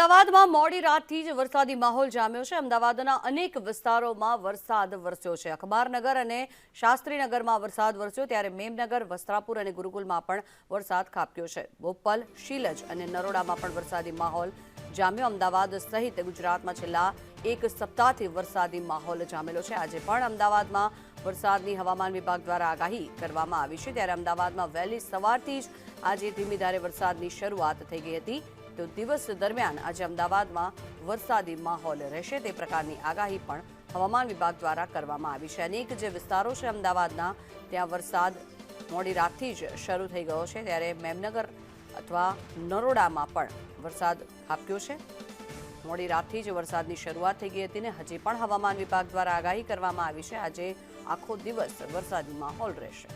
અમદાવાદમાં મોડી રાતથી જ વરસાદી માહોલ જામ્યો છે. અમદાવાદના અનેક વિસ્તારોમાં વરસાદ વરસ્યો છે. અખબારનગર અને શાસ્ત્રીનગરમાં વરસાદ વરસ્યો, ત્યારે મેમનગર, વસ્ત્રાપુર અને ગુરુકુલમાં પણ વરસાદ ખાબક્યો છે. બોપલ, શીલજ અને નરોડામાં પણ વરસાદી માહોલ જામ્યો. અમદાવાદ સહિત ગુજરાતમાં છેલ્લા એક સપ્તાહથી વરસાદી માહોલ જામેલો છે. આજે પણ અમદાવાદમાં વરસાદની હવામાન વિભાગ દ્વારા આગાહી કરવામાં આવી છે. ત્યારે અમદાવાદમાં વહેલી સવારથી જ આજે ધીમી ધારે વરસાદની શરૂઆત થઈ ગઈ હતી. તો દિવસ દરમિયાન આજે અમદાવાદમાં વરસાદી માહોલ રહેશે. તે પ્રકારની આગાહી પણ હવામાન વિભાગ દ્વારા કરવામાં આવી છે. અનેક જે વિસ્તારો છે અમદાવાદના, ત્યાં વરસાદ મોડી રાતથી જ શરૂ થઈ ગયો છે. ત્યારે મેમનગર અથવા નરોડામાં પણ વરસાદ ખાબક્યો છે. મોડી રાતથી જ વરસાદની શરૂઆત થઈ ગઈ હતી ને હજી પણ હવામાન વિભાગ દ્વારા આગાહી કરવામાં આવી છે. આજે આખો દિવસ વરસાદી માહોલ રહેશે.